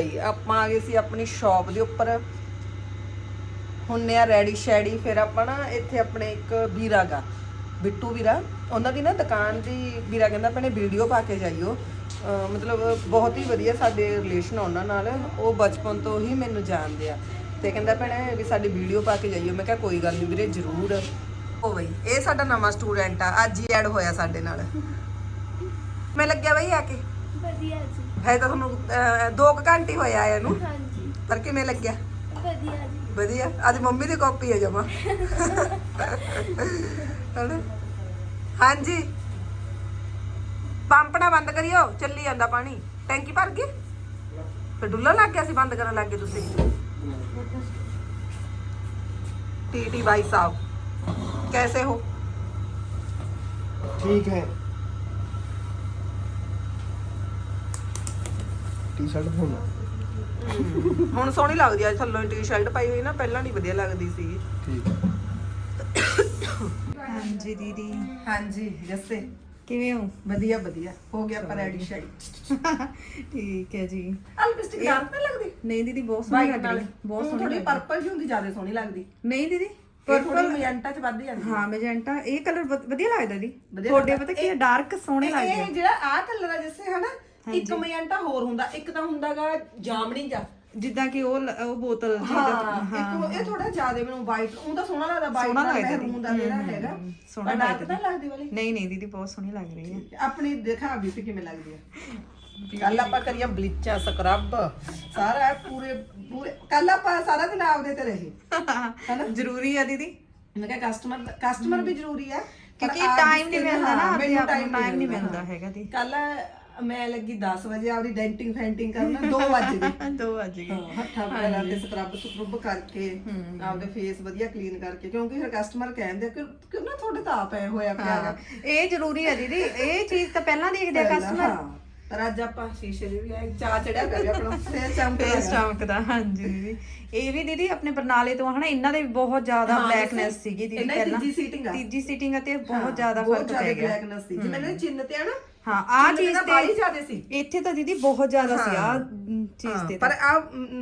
ਬਈ, ਆਪਾਂ ਆ ਗਏ ਸੀ ਆਪਣੀ ਸ਼ਾਪ ਦੇ ਉੱਪਰ। ਹੁੰਨੇ ਆ ਰੈਡੀ ਸ਼ੈਡੀ, ਫਿਰ ਆਪਾਂ ਨਾ ਇੱਥੇ ਆਪਣੇ ਇੱਕ ਵੀਰਾ ਬਿੱਟੂ ਵੀਰਾ। ਉਹਨਾਂ ਦੀ ਨਾ ਦੁਕਾਨ ਦੀ ਵੀਰਾ ਕਹਿੰਦਾ ਭੈਣੇ ਵੀਡੀਓ ਪਾ ਕੇ ਜਾਈਓ। ਮਤਲਬ ਬਹੁਤ ਹੀ ਵਧੀਆ ਸਾਡੇ ਰਿਲੇਸ਼ਨ ਆ ਉਹਨਾਂ ਨਾਲ। ਉਹ ਬਚਪਨ ਤੋਂ ਹੀ ਮੈਨੂੰ ਜਾਣਦੇ ਆ। ਤੇ ਕਹਿੰਦਾ ਭੈਣੇ ਵੀ ਸਾਡੀ ਵੀਡੀਓ ਪਾ ਕੇ ਜਾਈਓ। ਮੈਂ ਕਿਹਾ ਕੋਈ ਗੱਲ ਨਹੀਂ ਵੀਰੇ, ਜ਼ਰੂਰ। ਉਹ ਬਈ, ਇਹ ਸਾਡਾ ਨਵਾਂ ਸਟੂਡੈਂਟ ਆ। ਅੱਜ ਹੀ ਐਡ ਹੋਇਆ ਸਾਡੇ ਨਾਲ। ਮੈਂ ਲੱਗਿਆ ਬਈ ਆ ਕੇ। ਵਧੀਆ ਹੈ ਤਾਂ ਤੁਹਾਨੂੰ 2 ਘੰਟੇ ਹੋਏ ਆਏ ਨੂੰ ਹਾਂਜੀ ਪਰ ਕਿਵੇਂ ਲੱਗਿਆ ਵਧੀਆ ਜੀ ਵਧੀਆ ਅੱਜ ਮੰਮੀ ਦੀ ਕਾਪੀ ਹੈ ਜਮਾ ਹਣਾ ਹਾਂਜੀ ਪੰਪ ਨਾ ਬੰਦ ਕਰਿਓ ਚੱਲੀ ਜਾਂਦਾ ਪਾਣੀ ਟੈਂਕੀ ਭਰ ਗਈ ਫਿਰ ਡੁੱਲਾ ਲੱਗ ਗਿਆ ਸੀ ਬੰਦ ਕਰਨ ਲੱਗ ਗਏ ਤੁਸੀਂ ਟੀਟੀ ਭਾਈ ਸਾਹਿਬ कैसे हो ठीक है ਟੀ-ਸ਼ਰਟ ਪਾਉਣਾ। ਹੁਣ ਸੋਹਣੀ ਲੱਗਦੀ ਆ ਥੱਲੋਂ ਟੀ-ਸ਼ਰਟ ਪਾਈ ਹੋਈ ਨਾ ਪਹਿਲਾਂ ਨਹੀਂ ਵਧੀਆ ਲੱਗਦੀ ਸੀ। ਹਾਂਜੀ ਦੀਦੀ। ਹਾਂਜੀ ਜੱਸੇ। ਕਿਵੇਂ ਹੋ? ਵਧੀਆ ਵਧੀਆ। ਹੋ ਗਿਆ ਪਰ ਐਡੀ ਸ਼ਾਈ ਠੀਕ ਹੈ ਜੀ। ਲਿਪਸਟਿਕ ਡਾਰਕ ਤਾਂ ਲੱਗਦੀ? ਨਹੀਂ ਦੀਦੀ ਬਹੁਤ ਸੋਹਣੀ ਵਾਈਟ ਬਹੁਤ ਸੋਹਣੀ ਪਰਪਲ ਜੀ ਹੁੰਦੀ ਜ਼ਿਆਦਾ ਸੋਹਣੀ ਲੱਗਦੀ। ਨਹੀਂ ਦੀਦੀ ਪਰਪਲ ਪਰਪਲ ਚ ਵੱਧ ਜਾਂਦੀ। ਹਾਂ ਮੈਜੈਂਟਾ ਇਹ ਕਲਰ ਵਧੀਆ ਲੱਗਦਾ ਦੀ ਤੁਹਾਡੇ ਪਤਾ ਕੀ ਡਾਰਕ ਸੋਹਣੇ ਲੱਗਦੇ ਇਹ ਜਿਹੜਾ ਆ ਕਲਰ ਆ ਜਿਸੇ ਹਨਾ? ਇੱਕ ਮੈਜੈਂਟਾ ਹੋਰ ਹੁੰਦਾ ਇੱਕ ਤਾਂ ਹੁੰਦਾਗਾ ਜਾਮਣੀ ਜਾ। ਜਿੱਦਾਂ ਕਿ ਉਹ ਲ- ਉਹ ਬੋਤਲ ਹਾਂ ਦਾ- ਇੱਕ ਉਹ- ਇਹ ਥੋੜਾ ਜ਼ਿਆਦਾ ਮੈਨੂੰ ਵਾਈਟ ਉਹ ਤਾਂ ਸੋਹਣਾ ਲੱਗਦਾ ਵਾਈਟ ਸੋਹਣਾ ਮਹਿਰੂਨ ਦਾ ਜਿਹੜਾ ਹੈਗਾ ਸੋਹਣਾ ਪਰ dark ਲੱਗਦਾ। ਤਾਂ ਲੱਗਦੀ ਵਾਲੀ। ਨਹੀਂ ਨਹੀਂ ਦੀਦੀ ਬਹੁਤ ਸੋਹਣੀ ਲੱਗ ਰਹੀ ਹੈ। ਆਪਣੀ ਦੇਖਾ ਬਿਊਟੀ ਕਿਵੇਂ ਲੱਗਦੀ ਹੈ। ਕੱਲ ਆਪਾਂ ਕਰੀਏ ਬਲੀਚਾ ਸਕਰਬ ਸਾਰਾ ਪੂਰੇ ਪੂਰੇ ਕੱਲ ਆਪਾਂ ਸਾਰਾ ਦਿਨ ਆਪਦੇ ਤੇ ਰਹੇ। ਜ਼ਰੂਰੀ ਆ ਦੀਦੀ। ਮੈਂ ਕਿਹਾ ਕਸਟਮਰ ਕਸਟਮਰ ਵੀ ਜ਼ਰੂਰੀ ਹੈ ਕਿਉਂਕਿ time ਨਹੀਂ ਮਿਲਦਾ ਨਾ, ਆਪਦੇ ਆਪ ਨੂੰ time ਨਹੀਂ ਮਿਲਦਾ। ਹੈਗਾ ਦੀ। ਕੱਲ ਮੈਂ ਲੱਗੀ 10 ਵਜੇ ਆਪਦੀ ਡੈਂਟਿੰਗ ਫੈਂਟਿੰਗ ਕਰਨ 2 ਵਜੇ ਦੀ ਦੋ ਵੱਜ ਗਏ। ਹੱਥਾਂ ਪੈਰਾਂ ਤੇ ਸਕਰਬ ਸਕਰਬ ਕਰਕੇ ਆਪਦੇ ਫੇਸ ਵਧੀਆ ਕਲੀਨ ਕਰਕੇ ਕਿਉਂਕਿ ਫਿਰ ਕਸਟਮਰ ਕਹਿੰਦੇ ਕਿ ਨਾ ਤੁਹਾਡੇ ਤਾਂ ਆਪ ਐ ਹੋਇਆ ਪਿਆ ਹੈਗਾ ਇਹ ਜ਼ਰੂਰੀ ਆ ਦੀਦੀ ਇਹ ਚੀਜ਼ ਤਾਂ ਪਹਿਲਾਂ ਦੇਖਦੇ ਆ ਕਸਟਮਰ ਹਾਂ। ਪਰ ਅੱਜ ਆਪਾਂ ਸ਼ੀਸ਼ੇ ਦੇ ਵੀ ਆਏ ਚਾਹ ਚੜਿਆ ਵੀ ਆਪਣਾ ਫੇਸ ਚਮਕ ਫੇਸ ਚਮਕਦਾ ਹਾਂਜੀ ਦੀਦੀ। ਇਹ ਵੀ ਦੀਦੀ ਆਪਣੇ ਬਰਨਾਲੇ ਤੋਂ ਹਨਾ ਇਹਨਾਂ ਦੇ ਵੀ ਬਹੁਤ ਜ਼ਿਆਦਾ ਹਾਂ, ਬਲੈਕਨੈਸ ਸੀਗੀ ਦੀਦੀ ਇਹਨਾਂ ਦੀ ਪਹਿਲਾਂ। ਤੀਜੀ ਸੀਟਿੰਗ ਆ। ਤੀਜੀ ਸੀਟਿੰਗ ਅਤੇ ਬਹੁਤ ਜ਼ਿਆਦਾ ਬਹੁਤ ਫ਼ਰਕ ਜ਼ਿਆਦਾ ਪੈ ਗਿਆ। ਬਲੈਕਨੈਸ ਸੀ। ਜਿਵੇਂ ਇਹਨਾਂ ਦੇ ਚਿੰਨ ਤੇ ਆ ਨਾ ਹਾਂ ਆ ਚੀਜ਼ ਤਾਂ ਬਾਹਲੀ ਜ਼ਿਆਦਾ ਸੀ। ਇੱਥੇ ਤਾਂ ਦੀਦੀ ਬਹੁਤ ਜ਼ਿਆਦਾ ਸੀ ਆ ਚੀਜ਼ ਤੇ ਪਰ ਆ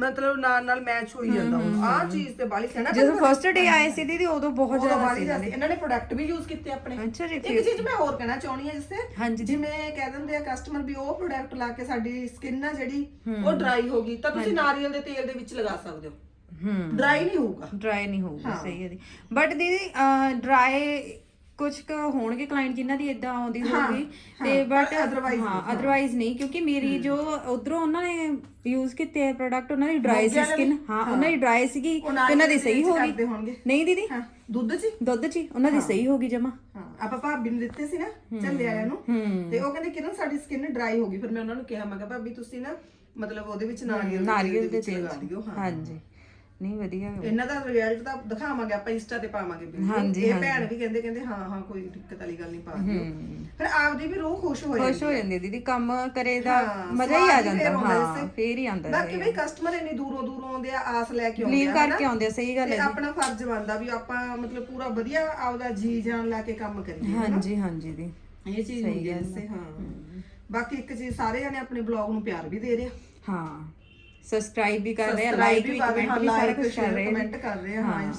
ਮਤਲਬ ਨਾਲ ਨਾਲ ਮੈਚ ਹੋਈ ਜਾਂਦਾ ਹੁਣ। ਆ ਚੀਜ਼ ਤੇ ਬਾਲੀ ਸੀ ਨਾ? ਜਦੋਂ ਫਰਸਟ ਡੇ ਆਏ ਸੀ ਦੀਦੀ ਉਦੋਂ ਬਹੁਤ ਜ਼ਿਆਦਾ ਸੀ। ਇਹਨਾਂ ਨੇ। ਪ੍ਰੋਡਕਟ ਵੀ ਯੂਜ਼ ਕੀਤੇ ਆਪਣੇ। ਅੱਛਾ ਜੀ, ਇੱਕ ਚੀਜ਼ ਮੈਂ ਹੋਰ ਕਹਿਣਾ ਚਾਹੁੰਦੀ ਹਾਂ ਜਿਸੇ। ਜਿਵੇਂ ਕਹਿ ਦਿੰਦੇ ਆ ਕਸਟਮਰ ਵੀ ਉਹ ਪ੍ਰੋਡਕਟ ਲਾ ਕੇ ਸਾਡੀ ਸਕਿਨ ਆ ਜਿਹੜੀ ਉਹ ਡਰਾਈ ਹੋ ਗਈ ਤਾਂ ਤੁਸੀਂ ਨਾਰੀਅਲ ਦੇ ਤੇਲ ਦੇ ਵਿੱਚ ਲਗਾ ਸਕਦੇ ਹੋ। ਹੂੰ ਡਰਾਈ ਨਹੀਂ ਹੋਊਗਾ। ਡਰਾਈ ਨਹੀਂ ਹੋਊਗਾ ਸਹੀ ਹੈ ਦੀ ਬਟ ਦੀਦੀ ਡਰਾਈ ਕੁਝ ਕੁ ਹੋਣਗੇ ਕਲਾਇੰਟ ਜਿਨ੍ਹਾਂ ਦੀ ਇਦਾਂ ਆਉਂਦੀ ਹੋਊਗੀ ਤੇ ਬਟ ਹਾਂ ਅਦਰਵਾਈਜ਼ ਨਹੀਂ ਕਿਉਂਕਿ ਮੇਰੀ ਜੋ ਉਧਰੋਂ ਉਹਨਾਂ ਨੇ ਯੂਜ਼ ਕੀਤੇ ਆ ਪ੍ਰੋਡਕਟ ਉਹਨਾਂ ਦੀ ਡਰਾਈ ਸੀ ਸਕਿਨ ਹਾਂ ਉਹਨਾਂ ਦੀ ਡਰਾਈ ਸੀਗੀ ਤੇ ਉਹਨਾਂ ਦੀ ਸਹੀ ਹੋ ਗਈ ਨਹੀਂ ਦੀਦੀ? ਹਾਂ ਦੁੱਧ 'ਚ ਹੀ? ਦੁੱਧ ਚ ਹੀ ਉਹਨਾਂ ਦੀ ਸਹੀ ਹੋ ਗਈ ਜਮਾ। ਹਾਂ ਆਪਾਂ ਭਾਬੀ ਨੂੰ ਦਿੱਤੇ ਸੀ ਨਾ ਚੱਲੇ ਵਾਲਿਆਂ ਨੂੰ ਤੇ ਉਹ ਕਹਿੰਦੇ ਕਿਰਨ ਸਾਡੀ ਸਕਿਨ ਡਰਾਈ ਹੋ ਗਈ ਫਿਰ ਮੈਂ ਉਹਨਾਂ ਨੂੰ ਕਿਹਾ ਮੈਂ ਕਿਹਾ ਭਾਬੀ ਤੁਸੀਂ ਨਾ ਮਤਲਬ ਉਹਦੇ ਵਿੱਚ ਨਾਰੀਅਲ ਨਾਰੀਅਲ ਦੇ ਤੇਲ ਲਗਾ ਦਿਓ ਹਾਂ। ਹਾਂਜੀ। ਨਹੀਂ ਵਧੀਆ ਇਹਨਾਂ ਦਾ ਰਿਜ਼ਲਟ ਤਾਂ ਦਿਖਾਵਾਂਗੇ ਆਪਾਂ ਇੰਸਟਾ ਤੇ ਪਾਵਾਂਗੇ ਵੀਡੀਓ ਇਹ ਭੈਣ ਵੀ ਕਹਿੰਦੇ ਕਹਿੰਦੇ ਹਾਂ ਹਾਂ ਕੋਈ ਦਿੱਕਤ ਵਾਲੀ ਗੱਲ ਨਹੀਂ ਪਾ ਦਿਓ। ਫਿਰ ਆਪਦੀ ਵੀ ਰੂਹ ਖੁਸ਼ ਹੋ ਜਾਂਦੀ ਖੁਸ਼ ਹੋ ਜਾਂਦੀ ਦੀਦੀ ਕੰਮ ਕਰੇ ਦਾ ਮਜ਼ਾ ਹੀ ਆ ਵੀ ਜਾਂਦਾ ਹਾਂ। ਫੇਰ ਹੀ ਆਉਂਦਾ ਬਾਕੀ ਵੀ ਕਸਟਮਰ ਇੰਨੀ ਦੂਰੋਂ ਦੂਰੋਂ ਆਉਂਦੇ ਆ ਆਸ ਲੈ ਕੇ ਆਉਂਦੇ ਬਲੀਵ ਆ ਕਰਕੇ ਆਉਂਦੇ ਆ ਸਹੀ ਗੱਲ ਤੇ ਹੈ ਆਪਣਾ ਫਰਜ਼ ਬਣਦਾ ਵੀ ਆਪਾਂ ਮਤਲਬ ਪੂਰਾ ਵਧੀਆ ਆਪਦਾ ਜੀ ਜਾਨ ਲਾ ਕੇ ਕੰਮ ਕਰੀਏ ਹਾਂਜੀ ਹਾਂਜੀ ਦੀ ਇਹ ਚੀਜ਼ ਹੁੰਦੀ ਹੈ। ਇਸੇ ਹਾਂ। ਬਾਕੀ ਇੱਕ ਚੀਜ਼ ਸਾਰੇ ਜਣੇ ਆਪਣੇ ਬਲੌਗ ਨੂੰ ਪਿਆਰ ਵੀ ਦੇ ਰਹੇ ਆ। ਹਾਂ। ਸਬਸਕ੍ਰਾਈਬ ਵੀ ਕਰ ਰਹੇ ਆ ਲਾਈਕ ਵੀ ਕਮੈਂਟ ਵੀ ਸਾਰਾ ਕੁਝ ਕਰ ਰਹੇ comment ਕਰ ਰਹੇ ਆ ਹਾਂ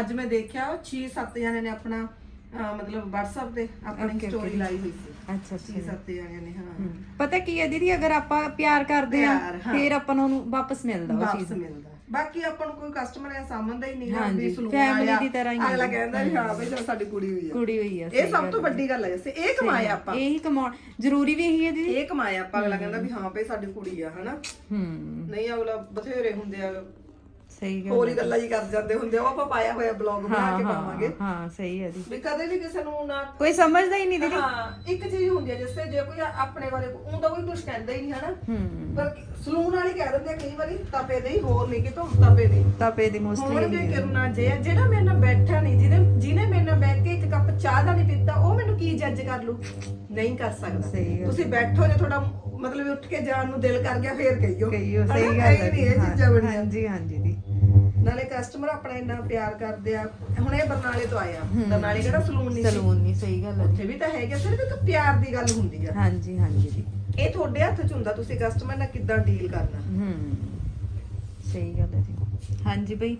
ਅੱਜ ਮੈਂ ਦੇਖਿਆ 6-7 ਜਣੇ ਨੇ ਆਪਣਾ ਮਤਲਬ WhatsApp ਤੇ ਆਪਣੀ ਸਟੋਰੀ. ਲਾਈ ਹੋਈ ਸੀ। ਅੱਛਾ ਅੱਛਾ। 6-7 ਜਣਿਆਂ ਨੇ ਹਾਂ। ਪਤਾ ਕੀ ਹੈ ਦੀਦੀ ਅਗਰ ਆਪਾਂ ਪਿਆਰ ਕਰਦੇ ਆ। ਫੇਰ ਆਪਾਂ ਨੂੰ ਵਾਪਸ ਮਿਲਦਾ ਉਹ ਚੀਜ਼। ਵਾਪਸ ਮਿਲਦਾ। ਬਾਕੀ ਆਪਾਂ ਨੂੰ ਕੋਈ ਕਸਟਮਰ ਐ ਸਮਝਦਾ ਹੀ ਨਹੀਂ ਹੈ ਹਾਂਜੀ, ਵੀ ਸਲੂਨ family ਵਾਲਿਆ। ਦੀ ਤਰ੍ਹਾਂ ਹੀ ਅਗਲਾ ਹੁੰਦੀ। ਕਹਿੰਦਾ ਵੀ ਹਾਂ ਬਈ ਚਲੋ ਸਾਡੀ ਕੁੜੀ ਹੋਈ ਆ। ਕੁੜੀ ਹੋਈ ਆ ਇਹ ਸਭ ਤੋਂ ਵੱਡੀ ਗੱਲ ਹੈ ਜੈਸੇ ਇਹ ਕਮਾਇਆ ਆਪਾਂ। ਇਹੀ ਕਮਾਉਣ ਜ਼ਰੂਰੀ ਵੀ ਇਹੀ ਹੈ ਦੀਦੀ। ਇਹ ਕਮਾਇਆ ਆਪਾਂ ਅਗਲਾ ਕਹਿੰਦਾ ਵੀ ਹਾਂ। ਬਈ ਸਾਡੀ ਕੁੜੀ ਆ ਹਨਾ। ਹੂੰ। ਨਹੀਂ ਅਗਲਾ ਬਥੇਰੇ ਹੁੰਦੇ ਆ ਸਹੀ ਗੱਲ ਹੋਰ ਹੀ ਗੱਲਾਂ ਹੀ ਕਰ ਜਾਂਦੇ ਹੁੰਦੇ ਆ ਉਹ ਆਪਾਂ ਪਾਇਆ ਹੋਇਆ ਬਲੌਗ ਬਣਾ ਕੇ ਪਾਵਾਂਗੇ। ਹਾਂ ਸਹੀ ਹੈ ਦੀ ਵੀ ਕਦੇ ਵੀ ਕਿਸੇ ਨੂੰ ਨਾ ਕੋਈ ਸਮਝਦਾ ਹੀ ਨਹੀਂ ਦੀਦੀ। ਹਾਂ ਇੱਕ ਚੀਜ਼ ਹੁੰਦੀ ਹੈ ਜਿਵੇਂ ਜੇ ਕੋਈ ਆਪਣੇ ਬਾਰੇ ਉਹਦਾ ਕੋਈ ਕੁਝ ਕਹਿੰਦਾ ਹੀ ਨਹੀਂ ਹਨਾ? ਹੂੰ। ਪਰ ਸਲੂਨ ਵਾਲੀ ਕਹਿ ਦਿੰਦੇ ਆ ਕਈ ਵਾਰੀ ਤਪੇ ਨਹੀਂ ਹੋਰ ਨਹੀਂ ਕਿਤੋਂ ਤਪੇ ਨਹੀਂ ਤਾਪੇ ਦੀ ਹੁਣ ਮੋਸਟਲੀ ਵੀ ਕਰਨਾ ਜੇ ਜਿਹੜਾ ਮੇਰੇ ਨਾਲ ਬੈਠਾ ਨਹੀਂ ਜਿਹਨੇ ਜਿਹਨੇ ਮੇਰੇ ਨਾਲ ਬੈਠ ਕੇ ਇੱਕ ਕੱਪ ਚਾਹ ਦਾ ਨਹੀਂ ਪੀਤਾ ਉਹ ਮੈਨੂੰ ਕੀ ਜੱਜ ਕਰ ਲੂ? ਨਹੀਂ ਕਰ ਸਕਦਾ। ਸਹੀ ਗੱਲ। ਤੁਸੀਂ ਬੈਠੋ ਜੇ ਤੁਹਾਡਾ ਮਤਲਬ ਉੱਠ ਕੇ ਜਾਣ ਨੂੰ ਦਿਲ ਕਰ ਗਿਆ ਫੇਰ ਕਹੀਓ। ਕਹੀਓ ਹਨਾ? ਸਹੀ ਗੱਲ ਇਹ ਹੈ ਨਹੀਂ ਇਹ ਦੀ। ਚੀਜ਼ਾਂ ਬਣੀਆਂ। ਹਾਂਜੀ ਹਾਂਜੀ ਦੀ ਨਾਲੇ ਕਸਟਮਰ ਆਪਣਾ ਇੰਨਾ ਪਿਆਰ ਕਰਦੇ ਆ। ਹੁਣ ਇਹ ਬਰਨਾਲੇ ਤੋਂ ਆਇਆ ਬਰਨਾਲੇ ਕਿਹੜਾ ਸਲੂਨ ਨਹੀਂ ਸੀ? ਸਲੂਨ ਨਹੀਂ ਸਹੀ ਗੱਲ ਹੈ ਉੱਥੇ ਵੀ ਤਾਂ ਹੈਗਾ ਸਿਰਫ ਇੱਕ ਪਿਆਰ ਦੀ ਗੱਲ ਹੁੰਦੀ ਆ। ਹਾਂਜੀ ਹਾਂਜੀ। ਦੀ ਇਹ ਤੁਹਾਡੇ ਹੱਥ 'ਚ ਹੁੰਦਾ ਤੁਸੀਂ ਕਸਟਮਰ ਨਾਲ ਕਿੱਦਾਂ ਡੀਲ ਕਰਨਾ? ਹੂੰ। ਸਹੀ ਗੱਲ ਹੈ ਜੀ। ਹਾਂਜੀ ਬਈ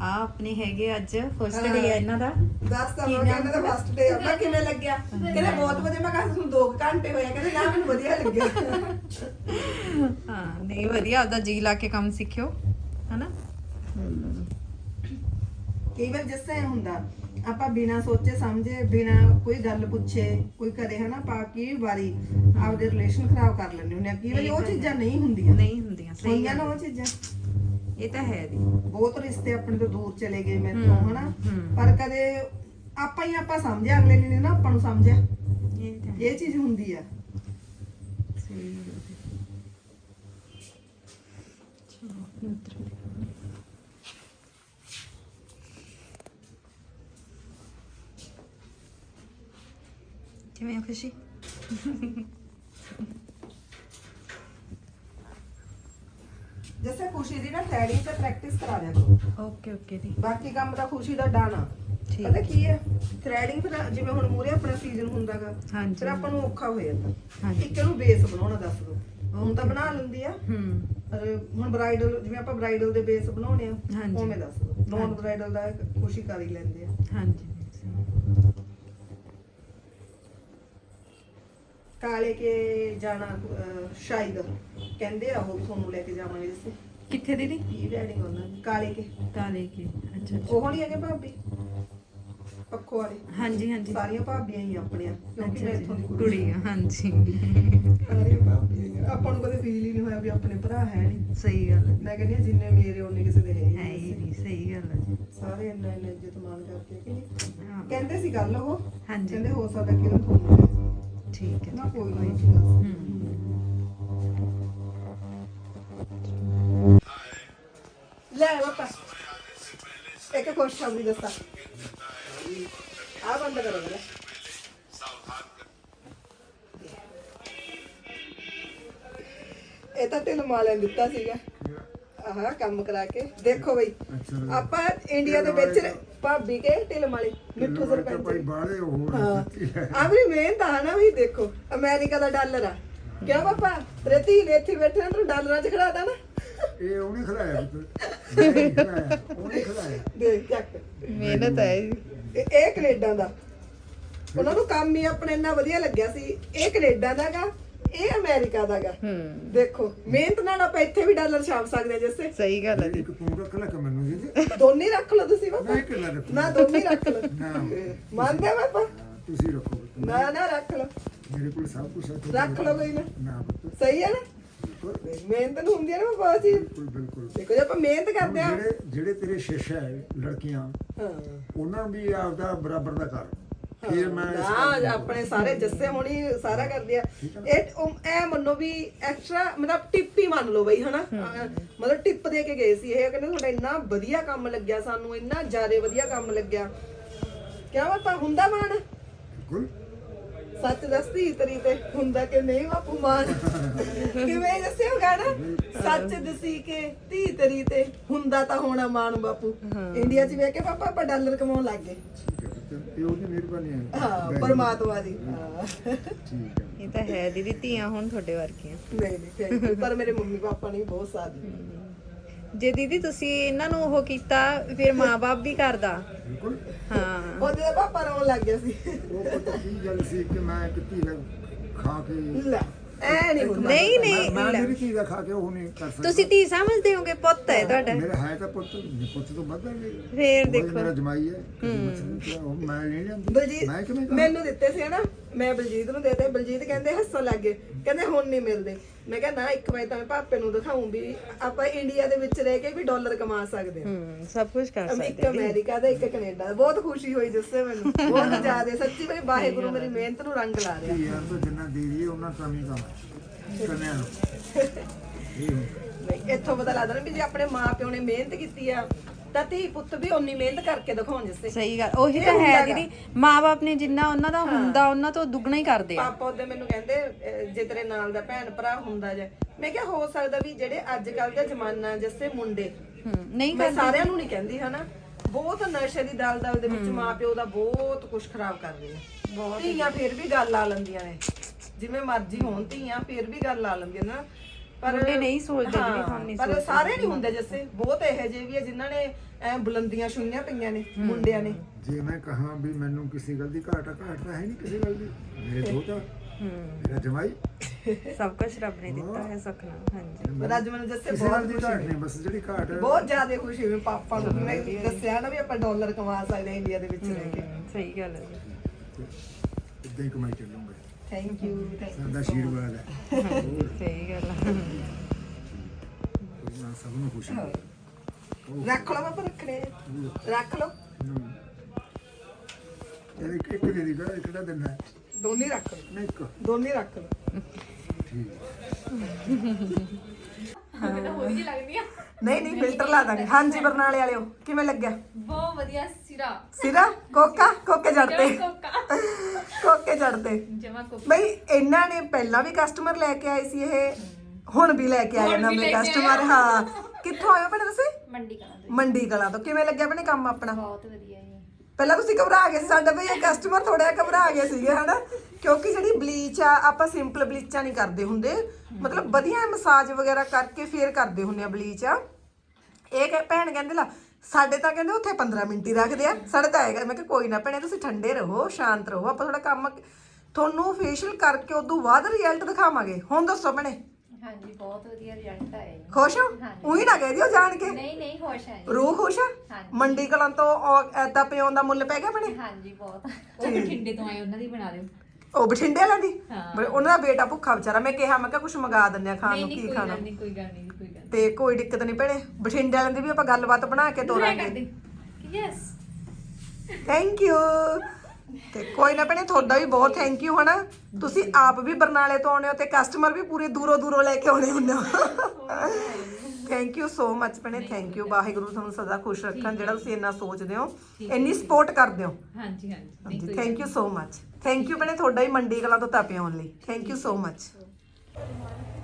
ਆ ਆਪਣੇ ਹੈਗੇ ਅੱਜ ਫਸਟ ਡੇ ਹੈ ਇਹਨਾਂ ਦਾ। ਦੱਸ ਤਾਂ ਮੈਂ ਕਹਿੰਦਾ ਫਸਟ ਡੇ ਆਪਣਾ ਕਿਵੇਂ ਲੱਗਿਆ? ਕਹਿੰਦਾ ਬਹੁਤ ਵਧੀਆ। ਮੈਂ ਕਿਹਾ ਤੁਹਾਨੂੰ 2 ਘੰਟੇ ਹੋਇਆ ਕਹਿੰਦਾ ਨਾ ਮੈਨੂੰ ਵਧੀਆ ਲੱਗਿਆ। ਹਾਂ ਨਹੀਂ ਵਧੀਆ ਆਪਦਾ ਜੀ ਲਾ ਕੇ ਕੰਮ ਸਿੱਖਿਓ ਹਨਾ? ਕਈ ਵਾਰ ਜਿਸ ਹੁੰਦਾ ਆਪਾਂ ਬਿਨਾ ਸੋਚੇ ਸਮਝੇ ਬਿਨਾ ਕੋਈ ਗੱਲ ਪੁੱਛੇ ਕੋਈ ਕਰੇ ਹਨਾ ਪਾ ਕੀ ਵਾਰੀ ਆਪਦੇ ਰਿਲੇਸ਼ਨ ਖਰਾਬ ਕਰ ਲੈਂਦੇ ਹੁੰਦੇ ਆ ਕਈ ਵਾਰੀ ਉਹ ਚੀਜ਼ਾਂ ਨਹੀਂ ਹੁੰਦੀਆਂ। ਨਹੀਂ ਹੁੰਦੀਆਂ ਸਹੀ ਹੋਈਆਂ ਨਾ ਗੱਲ ਉਹ ਚੀਜ਼ਾਂ। ਇਹ ਤਾਂ ਹੈ ਦੀ ਬਹੁਤ ਰਿਸ਼ਤੇ ਆਪਣੇ ਤੋਂ ਦੂਰ ਚਲੇ ਗਏ ਹਮ, ਹਨਾ। ਪਰ ਕਦੇ ਆਪਾਂ ਹੀ ਆਪਾਂ ਸਮਝਿਆ ਅਗਲੇ ਨੇ ਨੀ ਆਪਾਂ ਨੂੰ ਸਮਝਿਆ। ਇਹ ਚੀਜ਼ ਹੁੰਦੀ ਆ। ਸਹੀ ਗੱਲ ਹੈ। ਚਲੋ, ਕਿਵੇਂ ਆ ਖੁਸ਼ੀ? ਜਿਵੇਂ ਖੁਸ਼ੀ ਦੀ ਨਾ ਥ੍ਰੈਡਿੰਗ ਤੇ ਪ੍ਰੈਕਟਿਸ ਕਰਾ ਦਿਆ ਕਰੋ। ਓਕੇ ਓਕੇ ਦੀ ਬਾਕੀ ਕੰਮ ਤਾਂ ਖੁਸ਼ੀ ਦਾ ਡਾਣਾ ਠੀਕ। ਪਤਾ ਕੀ ਹੈ? ਥ੍ਰੈਡਿੰਗ ਫਿਰ ਜਿਵੇਂ ਹੁਣ ਮੂਰੇ ਆਪਣਾ ਸੀਜ਼ਨ ਹੁੰਦਾਗਾ ਹਾਂਜੀ। ਫਿਰ ਆਪਾਂ ਨੂੰ ਔਖਾ ਹੋ ਜਾਂਦਾ। ਹਾਂਜੀ। ਇੱਕ ਇਹਨੂੰ ਬੇਸ ਬਣਾਉਣਾ ਦੱਸ ਦੋ। ਹੁਣ ਤਾਂ ਬਣਾ ਲੈਂਦੀ ਆ। ਹੂੰ। ਪਰ ਹੁਣ ਬ੍ਰਾਈਡਲ ਜਿਵੇਂ ਆਪਾਂ ਬ੍ਰਾਈਡਲ ਦੇ ਬੇਸ ਬਣਾਉਣੇ ਆ ਹਾਂਜੀ। ਉਵੇਂ ਦੱਸ ਦੋ। ਨੌਨ ਹਾਂਜੀ। ਬ੍ਰਾਈਡਲ ਦਾ ਖੁਸ਼ੀ ਕਰ ਹੀ ਲੈਂਦੇ ਆ। ਹਾਂਜੀ ਸਹੀ। ਕਾਲੇ ਕੇ ਜਾਣਾ ਅਹ, ਸ਼ਾਇਦ। ਕਹਿੰਦੇ ਆ ਉਹ ਤੁਹਾਨੂੰ ਲੈ ਕੇ ਜਾਵਾਂਗੇ ਜਿਸੇ ਕਿੱਥੇ ਦੀਦੀ? ਕੀ ਵੈਡਿੰਗ ਉਹਨਾਂ ਦੀ ਕਾਲੇ ਕੇ। ਕਾਲੇ ਕੀ ਅੱਛਾ ਅੱਛਾ। ਉਹ ਨਹੀਂ ਹੈਗੇ ਭਾਬੀ? ਪੱਖੋ ਵਾਲੇ। ਹਾਂਜੀ ਹਾਂਜੀ। ਸਾਰੀਆਂ ਭਾਬੀਆਂ ਹੀ ਆ ਆਪਣੀਆਂ ਕਿਉਂਕਿ ਅੱਛਾ ਮੈਂ ਇੱਥੋਂ ਦੀ ਕੁੜੀ ਕੁੜੀ। ਆ, ਹਾਂਜੀ। ਸਾਰੀਆਂ ਭਾਬੀਆਂ ਹੀ ਆ। ਆਪਾਂ ਨੂੰ ਕਦੇ ਫੀਲ ਹੀ ਨਹੀਂ ਹੋਇਆ ਵੀ ਆਪਣੇ ਭਰਾ ਹੈ ਨਹੀਂ ਸਹੀ ਗੱਲ ਹੈ। ਮੈਂ ਕਹਿੰਦੀ ਹਾਂ, ਜਿੰਨੇ ਮੇਰੇ ਉਹਨੇ ਕਿਸੇ ਦੇ ਹੈ ਹੀ ਹੈ ਨਹੀਂ ਹੀ ਨਹੀਂ ਸਹੀ ਗੱਲ ਹੈ ਜੀ। ਸਾਰੇ ਇੰਨਾ ਇੰਨਾ ਇੱਜ਼ਤ ਮਾਨ ਕਿ ਨਹੀਂ? ਹਾਂ, ਕਹਿੰਦੇ ਸੀ ਗੱਲ ਉਹ? ਹਾਂਜੀ। ਕਹਿੰਦੇ ਹੋ ਸਕਦਾ ਕਿ ਉਹਨੂੰ ਤੁਹਾਨੂੰ। ਠੀਕ ਹੈ ਨਾ ਕੋਈ ਨਹੀਂ। ਲੈ ਬਾਪਾ ਇੱਕ ਖੁਸ਼ਖਬਰੀ ਦੱਸਾਂ। ਆ ਬੰਦ ਕਰੋ ਜਰਾ ਇਹ ਤਾਂ ਤੈਨੂੰ ਮਾਲਿਆਂ ਦਿੱਤਾ ਸੀਗਾ। ਆਹ ਕੰਮ ਕਰਾ ਕੇ। ਦੇਖੋ ਬਈ ਆਪਾਂ ਇੰਡੀਆ ਦੇ ਵਿੱਚ ਭਾਬੀ ਕੇ ਢਿਲ ਮਾਲੇ ਮਿੱਠੂ ਭਾਈ ਸਰਪੰਚ। ਬਾਹਲੇ ਹੋਰ ਹਾਂ। ਆ ਵੀ ਮਿਹਨਤ ਆ ਨਾ ਵੀ ਦੇਖੋ ਅਮਰੀਕਾ ਦਾ ਡਾਲਰ ਆ। ਕਿਉਂ ਪਾਪਾ? ਰਤੀ ਨੇ ਇੱਥੇ ਬੈਠੇ ਨੇ ਤੂੰ ਡਾਲਰਾਂ 'ਚ ਖੜਾਦਾ ਨਾ। ਇਹ ਉਹਨੇ ਖਲਾਇਆ ਪੁੱਤ। ਮੈਂ ਨਹੀਂ ਖਿਲਾਇਆ, ਉਹਨੇ ਖਲਾਇਆ ਦੇਖ ਚੱਕ। ਮਿਹਨਤ ਹੈ ਇਹ ਇਹ ਕੈਨੇਡਾ ਦਾ। ਉਹਨਾਂ ਨੂੰ ਕੰਮ ਹੀ ਆਪਣੇ ਇੰਨਾ ਵਧੀਆ ਲੱਗਿਆ ਸੀ। ਇਹ ਕੈਨੇਡਾ ਦਾਗਾ ਇਹ ਅਮਰੀਕਾ ਦਾਗਾ। ਹੂੰ ਦੇਖੋ ਮਿਹਨਤ ਨਾਲ ਆਪਾਂ ਇੱਥੇ ਵੀ ਡਾਲਰ ਛਾਪ ਸਕਦੇ ਹਾਂ ਜਿਵੇਂ ਸਹੀ ਗੱਲ ਹੈ ਜੀ। ਇੱਕ ਤੂੰ ਰੱਖ ਲੈ ਕਿ ਮੈਨੂੰ ਦੇ ਦੇ ਦੋਨੇ ਰੱਖ ਲਓ ਤੁਸੀਂ ਬਾਬਾ। ਮੈਂ ਕਿੱਲਾ ਰੱਖੂ ਨਾ ਦੋਨੇ ਰੱਖ ਲਓ। ਨਾ। ਮੰਨਦੇ ਬਾਬਾ? ਤੁਸੀਂ ਰੱਖੋ। ਪੁੱਤ। ਨਾ ਨਾ ਰੱਖ ਲਓ। ਮੇਰੇ ਕੋਲ ਸਭ ਕੁਝ ਹੈ। ਰੱਖ ਲਓ ਕੋਈ ਨਾ। ਨਾ ਪੁੱਤ। ਸਹੀ ਹੈ ਨਾ? ਬਿਲਕੁਲ। ਮਿਹਨਤ ਨੂੰ ਹੁੰਦੀ ਹੈ ਨਾ ਬਾਬਾ ਜੀ। ਬਿਲਕੁਲ ਬਿਲਕੁਲ। ਦੇਖੋ ਜੇ ਆਪਾਂ ਮਿਹਨਤ ਕਰਦੇ ਆ ਜਿਹੜੇ ਜਿਹੜੇ ਤੇਰੇ ਸ਼ਿਸ਼ ਹੈ ਲੜਕੀਆਂ ਹਾਂ। ਉਹਨਾਂ ਨੂੰ ਵੀ ਆਪਦਾ ਬਰਾਬਰ ਦਾ ਕਰ। ਫਿਰ ਮੈਂ ਇਸ ਨਾ ਨੂੰ ਆਪਣੇ ਸਾਰੇ ਜੱਸੇ ਹੋਣੀ ਸਾਰਾ ਕਰਦੇ ਆ। ਇਹ ਉਹ- ਐ ਮੰਨੋ ਵੀ ਐਕਸਟਰਾ ਮਤਲਬ ਟਿਪ ਹੀ ਮੰਨ ਲਓ ਬਈ ਹਨਾ? ਅਹ ਮਤਲਬ ਟਿਪ ਦੇ ਕੇ ਗਏ ਸੀ ਇਹ ਕਹਿੰਦੇ ਤੁਹਾਡਾ ਇੰਨਾ ਵਧੀਆ ਕੰਮ ਲੱਗਿਆ ਸਾਨੂੰ ਇੰਨਾ ਜ਼ਿਆਦਾ ਵਧੀਆ ਕੰਮ ਲੱਗਿਆ। ਕਿਆ ਬਾਪਾ ਹੁੰਦਾ ਮਾਣ? ਬਿਲਕੁਲ ਸੱਚ ਦੱਸਦੀ ਤੇਰੀ ਤੇ ਹੁੰਦਾ ਕਿ ਨਹੀਂ ਬਾਪੂ ਮਾਣ? ਕਿਵੇਂ ਦੱਸਿਓ ਗਾਣਾ? ਸੱਚ ਦਸੀ ਕੇ ਧੀ ਤੇਰੀ ਤੇ ਹੁੰਦਾ ਤਾਂ ਹੋਣਾ ਮਾਣ ਬਾਪੂ। ਇੰਡੀਆ 'ਚ ਵੇਖ ਕੇ ਪਾਪਾ ਆਪਾਂ ਡਾਲਰ ਕਮਾਉਣ ਲੱਗ ਗਏ। ਠੀਕ ਹੈ। ਪੁੱਤ ਇਹ ਉਹਦੀ ਮਿਹਰਬਾਨੀ ਹੈ। ਹਾਂ ਪਰਮਾਤਮਾ ਦੀ। ਹਾਂ। ਠੀਕ ਹੈ। ਇਹ ਤਾਂ ਹੈ ਦੀਦੀ ਧੀਆਂ ਹੁਣ ਤੁਹਾਡੇ ਵਰਗੀਆਂ। ਨਹੀਂ ਨਹੀਂ thank you, ਪਰ ਮੇਰੇ ਮੰਮੀ ਪਾਪਾ ਨੇ ਵੀ ਬਹੁਤ ਸਾਥ ਦਿੱਤਾ। ਜੇ ਦੀਦੀ ਤੁਸੀਂ ਇਹਨਾਂ ਨੂੰ ਉਹ ਕੀਤਾ ਫਿਰ ਮਾਪੇ ਵੀ ਕਰਦਾ। ਬਿਲਕੁਲ। ਹਾਂ। ਉਹਦੇ ਦਾ ਪਾਪਾ ਰੋਣ ਲੱਗ ਗਿਆ ਸੀ। ਉਹ ਪਤਾ ਕੀ ਗੱਲ ਸੀ ਕਿ ਮੈਂ ਕਿੱਤੀ ਖਾ ਕੇ ਲੈ। ਐ ਨਹੀਂ ਹੁੰਦਾ ਨਹੀਂ ਮੈਂ ਨਹੀਂ ਮੈਂ ਲੈ। ਮੇਰੀ ਚੀਜ਼ ਦਾ ਖਾ ਕੇ ਉਹ ਨਹੀਂ ਕਰ ਸਕਦਾ। ਤੁਸੀਂ ਧੀ ਸਮਝਦੇ ਹੋਗੇ ਪੁੱਤ ਹੈ ਤੁਹਾਡਾ। ਮੇਰਾ ਹੈ ਤਾਂ ਪੁੱਤ ਪੁੱਤ ਤੋਂ ਵੱਧ ਹੈ ਫੇਰ ਉਹ ਦੇਖੋ। ਮੇਰਾ ਜਮਾਈ ਹੈ। ਕਦੀ ਮਛਲੀ ਕਿਹਾ, ਉਹ ਮੈਂ ਨਹੀਂ ਲੈਂਦੀ ਬਲਜੀਤ ਮੈਂ ਕਿਵੇਂ ਕਰਾਂ? ਮੈਨੂੰ ਦਿੱਤੇ ਸੀ ਨਾ। ਮੈਂ ਬਲਜੀਤ ਨੂੰ ਦੇਤੇ ਬਲਜੀਤ ਕਹਿੰਦੇ ਹੱਸਣ ਲੱਗੇ ਕਹਿੰਦੇ ਹੁਣ ਨਹੀਂ ਮਿਲਦੇ। ਮੈਂ ਕਿਹਾ ਨਾ ਇੱਕ ਵਾਰ ਤਾਂ ਮੈਂ ਪਾਪੇ ਨੂੰ ਦਿਖਾਉਂ ਵੀ ਆਪਾਂ ਇੰਡੀਆ ਦੇ ਵਿੱਚ ਰਹਿ ਕੇ ਵੀ ਡਾਲਰ ਕਮਾ ਸਕਦੇ ਹਾਂ। ਹੂੰ ਸਭ ਕੁਝ ਕਰ ਇੱਕ ਸਕਦੇ ਅਮਰੀਕਾ ਦਾ ਇੱਕ ਕੈਨੇਡਾ ਦਾ। ਬਹੁਤ ਖੁਸ਼ੀ ਹੋਈ ਜਿਸਸੇ ਮੈਨੂੰ। ਬਹੁਤ ਜ਼ਿਆਦਾ ਸੱਚੀ ਬਈ ਵਾਹਿਗੁਰੂ ਮੇਰੀ ਮਿਹਨਤ ਨੂੰ ਰੰਗ ਲਾ ਰਿਹਾ। ਯਾਰ ਤੋਂ ਜਿੰਨਾ ਦੇ ਦਈਏ ਉਹਨਾਂ ਕੰਮ ਹੀ ਕੰਮ। ਕਰਨਿਆ ਨੂੰ। ਇਹ ਨਹੀਂ ਇੱਥੋਂ ਪਤਾ ਲੱਗਦਾ ਨਾ ਵੀ ਜੇ ਆਪਣੇ ਮਾਪਿਓ ਨੇ ਮਿਹਨਤ ਕੀਤੀ ਆ ਤਾਂ ਧੀ ਪੁੱਤ ਵੀ ਓਨੀ ਮਿਹਨਤ ਕਰਕੇ ਦਿਖਾਉਣ ਜਿਸਸੇ ਸਹੀ ਗੱਲ ਉਹੀ ਇਹ ਤਾਂ ਹੈ ਹੁੰਦਾ ਦੀਦੀ ਮਾਪੇ ਨੇ ਜਿੰਨਾ ਉਹਨਾਂ ਦਾ ਹੁੰਦਾ ਉਹਨਾਂ ਤੋਂ ਦੁੱਗਣਾ ਹੀ ਕਰਦੇ ਆ। ਪਾਪਾ ਉਹਦੇ ਮੈਨੂੰ ਕਹਿੰਦੇ ਅਹ, ਜੇ ਤੇਰੇ ਨਾਲ ਦਾ ਭੈਣ ਭਰਾ ਹੁੰਦਾ ਜੇ। ਮੈਂ ਕਿਹਾ ਹੋ ਸਕਦਾ ਵੀ ਜਿਹੜੇ ਅੱਜ ਕੱਲ ਦਾ ਜ਼ਮਾਨਾ ਜਿਸੇ ਮੁੰਡੇ ਹੂੰ ਨਹੀਂ ਮੈਂ ਸਾਰਿਆਂ ਨੂੰ ਨਹੀਂ ਕਹਿੰਦੀ ਹਨਾ? ਬਹੁਤ ਨਸ਼ੇ ਦੀ ਦਲ ਦਲ ਦੇ ਵਿੱਚ ਮਾਪਿਓ ਦਾ ਬਹੁਤ ਕੁਝ ਖਰਾਬ ਕਰ ਰਹੇ ਆ ਧੀਆਂ ਫਿਰ ਵੀ ਗੱਲ ਆ ਲੈਂਦੀਆਂ ਨੇ। ਜਿਵੇਂ ਮਰਜ਼ੀ ਹੋਣ ਧੀਆਂ ਫਿਰ ਵੀ ਗੱਲ ਲਾ ਲੈਂਦੀਆਂ ਨਾ ਪਰ ਮੁੰਡੇ ਨਹੀਂ ਸੋਚਦੇ ਜਿਹੜੇ ਹੁਣ ਨਹੀਂ ਪਰ ਸੋਚਦੇ। ਸਾਰੇ ਨਹੀਂ ਹੁੰਦੇ ਜੱਸੇ। ਬਹੁਤ ਇਹੋ ਜਿਹੇ ਵੀ ਆ ਜਿਨ੍ਹਾਂ ਨੇ ਐ ਬੁਲੰਦੀਆਂ ਛੁਈਆਂ ਪਈਆਂ ਨੇ ਮੁੰਡਿਆਂ ਨੇ। ਜੇ ਮੈਂ ਕਹਾਂ ਵੀ ਮੈਨੂੰ ਕਿਸੇ ਗੱਲ ਦੀ ਘਾਟ ਆ ਘਾਟ ਤਾਂ ਹੈ ਨਹੀਂ ਕਿਸੇ ਗੱਲ ਦੀ। ਮੇਰੇ ਦੋਤਾ ਮੇਰਾ ਜਮਾਈ। ਸਭ ਕੁਝ ਰੱਬ ਨੇ ਦਿੱਤਾ ਹੈ। ਸੁੱਖ ਨਾਲ ਹਾਂਜੀ। ਪਰ ਅੱਜ ਮੈਨੂੰ ਜੱਸੇ ਕਿਸੇ ਗੱਲ ਬਹੁਤ ਦੀ ਖੁਸ਼ੀ ਘਾਟ ਨਹੀਂ ਬਸ ਜਿਹੜੀ ਘਾਟ ਹੈ ਬਹੁਤ ਜ਼ਿਆਦਾ ਖੁਸ਼ੀ ਹੋਈ ਪਾਪਾ ਨੂੰ ਮੈਂ ਦੱਸਿਆ ਨਾ ਵੀ ਆਪਾਂ ਡਾਲਰ ਕਮਾ ਸਕਦੇ ਹਾਂ ਇੰਡੀਆ ਦੇ ਵਿੱਚ ਰਹਿ ਕੇ। ਸਹੀ ਗੱਲ ਹੈ ਜੀ। ਇਦਾਂ ਹੀ ਕਮਾਈ ਚੱਲੂਗਾ। ਥੈਂਕ ਯੂ ਥੈਂਕ ਸਾਡਾ ਆਸ਼ੀਰਵਾਦ ਹੈ। ਸਹੀ ਗੱਲ ਹੈ ਮੈਂ ਸਭ ਨੂੰ ਖੁਸ਼ੀ। ਹੈ ਰੱਖ ਲਓ ਪਾਪਾ ਰੱਖਣੇ ਰੱਖ ਲਓ। ਇਹ ਇੱਕ ਇੱਕ ਦੇ ਦੀ ਇੱਕ ਦਾ ਦਿਨ ਹੈ। ਦੋਨੇ ਰੱਖ ਲਓ। ਨਹੀਂ ਇੱਕ। ਦੋਨੇ ਰੱਖ ਲਓ। ਠੀਕ। ਨਹੀਂ ਨਹੀਂ ਫਿਲਟਰ ਲਾ ਦਾਂਗੇ। ਹਾਂਜੀ ਬਰਨਾਲੇ ਵਾਲਿਓ ਕਿਵੇਂ ਲੱਗਿਆ? ਬਹੁਤ ਵਧੀਆ ਸਿਰਾ। ਸਿਰਾ? ਕੋਕਾ? ਕੋਕੇ ਜੜਤੇ ਕੋਕਾ। ਕੋਕੇ ਜੜਤੇ ਜਮਾ ਕੋਕਾ। ਬਈ ਇਹਨਾਂ ਨੇ ਪਹਿਲਾਂ ਵੀ ਕਸਟਮਰ ਲੈ ਕੇ ਆਏ ਸੀ ਇਹ। ਹੁਣ ਵੀ ਲੈ ਕੇ ਆਏ ਹੁਣ ਵੀ ਲੈ ਨਵੇਂ ਕੇ ਆਏ ਕਸਟਮਰ ਹਾਂ। ਕਿੱਥੋਂ ਆਏ ਹੋ ਭੈਣੇ ਤੁਸੀਂ? ਮੰਡੀ ਕਲਾਂ ਤੋਂ ਮੰਡੀ ਕਲਾਂ ਤੋਂ। ਕਿਵੇਂ ਲੱਗਿਆ ਭੈਣੇ ਕੰਮ ਆਪਣਾ? ਬਹੁਤ ਵਧੀਆ ਜੀ। ਪਹਿਲਾਂ ਤੁਸੀਂ ਘਬਰਾ ਗਏ ਸੀ ਸਾਡੇ ਬਈ ਇਹ ਕਸਟਮਰ ਥੋੜਾ ਜਿਹਾ ਘਬਰਾ ਗਏ ਸੀਗੇ ਹਨਾ? ਕਿਉਂਕਿ ਜਿਹੜੀ ਬਲੀਚ ਆ ਆਪਾਂ ਸਿੰਪਲ ਬਲੀਚਾਂ ਨਹੀਂ ਕਰਦੇ ਹੁੰਦੇ। ਮਤਲਬ ਵਧੀਆ ਮਸਾਜ ਵਗੈਰਾ ਕਰਕੇ ਫੇਰ ਕਰਦੇ ਹੁੰਦੇ ਆ ਬਲੀਚ ਆ। ਇਹ ਕਹਿ ਭੈਣ ਕਹਿੰਦੇ ਲਾ ਸਾਡੇ ਤਾਂ ਕਹਿੰਦੇ ਉੱਥੇ 15 ਮਿੰਟ ਹੀ ਰੱਖਦੇ ਆ। ਸਾਡੇ ਤਾਂ ਆਏਗਾ ਮੈਂ ਕਿਹਾ ਕੋਈ ਨਾ ਭੈਣੇ ਤੁਸੀਂ ਠੰਡੇ ਰਹੋ ਸ਼ਾਂਤ ਰਹੋ। ਆਪਾਂ ਥੋੜਾ ਕੰਮ ਤੁਹਾਨੂੰ ਫੇਸ਼ੀਅਲ ਕਰਕੇ ਉਦੋਂ ਬਾਅਦ ਰਿਜ਼ਲਟ ਦਿਖਾਵਾਂਗੇ। ਹੁਣ ਦੱਸੋ ਭੈਣੇ। ਹਾਂਜੀ ਬਹੁਤ ਵਧੀਆ ਰਿਜ਼ਲਟ ਆਇਆ ਜੀ। ਖੁਸ਼ ਹੋ? ਹਾਂਜੀ। ਉਹੀ ਨਾ ਕਹਿ ਦਿਓ ਜਾਣ ਕੇ। ਨਹੀਂ ਨਹੀਂ ਖੁਸ਼ ਹਾਂ ਜੀ। ਰੂਹ ਖੁਸ਼ ਆ? ਹਾਂਜੀ। ਮੰਡੀ ਕਲਾਂ ਤੋਂ ਐਦਾ ਪਿਓ ਦਾ ਮੁੱਲ ਪੈ ਗਿਆ ਭੈਣੇ? ਹਾਂਜੀ ਬਹੁਤ। ਉਹ ਬਠਿੰਡੇ ਤੋਂ ਆਏ ਉਹਨਾਂ ਦੀ ਬਣਾ ਦਿਓ ਉਹ ਬਠਿੰਡੇ ਵਾਲਿਆਂ ਦੀ? ਹਾਂ। ਬਈ ਉਹਨਾਂ ਦਾ ਬੇਟਾ ਭੁੱਖਾ ਵਿਚਾਰਾ। ਮੈਂ ਕਿਹਾ ਮੈਂ ਕਿਹਾ ਕੁਝ ਮੰਗਾ ਦਿੰਦੇ ਆ ਖਾਣ ਨਹੀਂ ਨੂੰ ਨਹੀਂ ਕੀ ਕੋਈ ਖਾਣਾ? ਗੱਲ ਨਹੀਂ ਕੋਈ ਗੱਲ ਨਹੀਂ ਕੋਈ ਗੱਲ ਤੇ ਕੋਈ ਦਿੱਕਤ ਨਹੀਂ ਭੈਣੇ। ਬਠਿੰਡੇ ਵਾਲਿਆਂ ਦੀ ਵੀ ਆਪਾਂ ਗੱਲਬਾਤ ਬਣਾ ਕੇ ਤੋਰਾਂਗੇ। ਯੈਸ ਥੈਂਕ ਯੂ ਤੇ ਕੋਈ ਨਾ ਭੈਣੇ ਤੁਹਾਡਾ ਵੀ ਬਹੁਤ ਥੈਂਕ ਯੂ ਹਨਾ? ਤੁਸੀਂ ਆਪ ਵੀ ਬਰਨਾਲੇ ਤੋਂ ਆਉਣੇ ਹੋ ਤੇ ਕਸਟਮਰ ਵੀ ਪੂਰੇ ਦੂਰੋਂ ਦੂਰੋਂ ਲੈ ਕੇ ਆਉਣੇ ਹੁੰਦੇ ਹੋ। ਥੈਂਕ ਯੂ ਸੋ ਮੱਚ ਭੈਣੇ ਥੈਂਕ ਯੂ ਵਾਹਿਗੁਰੂ ਤੁਹਾਨੂੰ ਸਦਾ ਖੁਸ਼ ਰੱਖਣ ਜਿਹੜਾ ਤੁਸੀਂ ਇੰਨਾ ਸੋਚਦੇ ਹੋ ਇੰਨੀ ਸਪੋਰਟ ਕਰਦੇ ਹੋ। ਹਾਂਜੀ ਹਾਂਜੀ। ਨਹੀਂ ਹਾਂਜੀ ਕੋਈ thank you so much thank you ਭੈਣੇ, ਤੁਹਾਡਾ ਹੀ ਮੰਡੀ ਕਲਾ ਤੋਂ ਤਾਪੇ ਆਉਣ ਲਈ। ਥੈਂਕ ਯੂ ਸੋ ਮੱਚ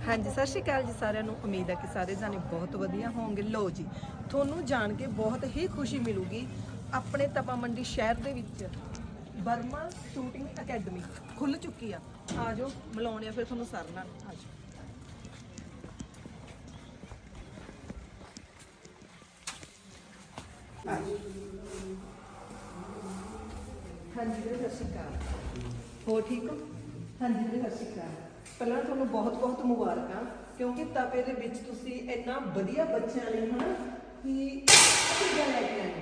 ਹਾਂਜੀ, ਸਤਿ ਸ਼੍ਰੀ ਅਕਾਲ ਜੀ ਸਾਰਿਆਂ ਨੂੰ। ਉਮੀਦ ਹੈ ਕਿ ਸਾਰੇ ਜਾਣੇ ਬਹੁਤ ਵਧੀਆ ਹੋਣਗੇ। ਲੋ ਜੀ, ਤੁਹਾਨੂੰ ਜਾਣ ਕੇ ਬਹੁਤ ਹੀ ਖੁਸ਼ੀ ਮਿਲੂਗੀ ਆਪਣੇ ਤਪਾ ਮੰਡੀ ਸ਼ਹਿਰ ਦੇ ਵਿੱਚ। ਬਰਮਾ ਸ਼ੂਟਿੰਗ ਅਕੈਡਮੀ ਖੁੱਲ ਚੁੱਕੀ ਆ। ਆ ਜਾਓ, ਮਿਲਾਉਣੇ ਆ ਫਿਰ ਤੁਹਾਨੂੰ ਸਰ ਨਾਲ। ਆ ਜਾਓ। ਹਾਂਜੀ ਵੀਰੇ, ਸਤਿ ਸ਼੍ਰੀ ਅਕਾਲ। ਹੋਰ ਠੀਕ ਹੋ? ਹਾਂਜੀ ਵੀਰੇ, ਸਤਿ ਸ਼੍ਰੀ ਅਕਾਲ। ਪਹਿਲਾਂ ਤੁਹਾਨੂੰ ਬਹੁਤ ਬਹੁਤ ਮੁਬਾਰਕਾਂ, ਕਿਉਂਕਿ ਤਪੇ ਦੇ ਵਿੱਚ ਤੁਸੀਂ ਇੰਨਾ ਵਧੀਆ ਬੱਚਿਆਂ ਲਈ ਹਨਾ, ਕਿ ਚੀਜ਼ਾਂ ਲੈ ਕੇ ਆਏ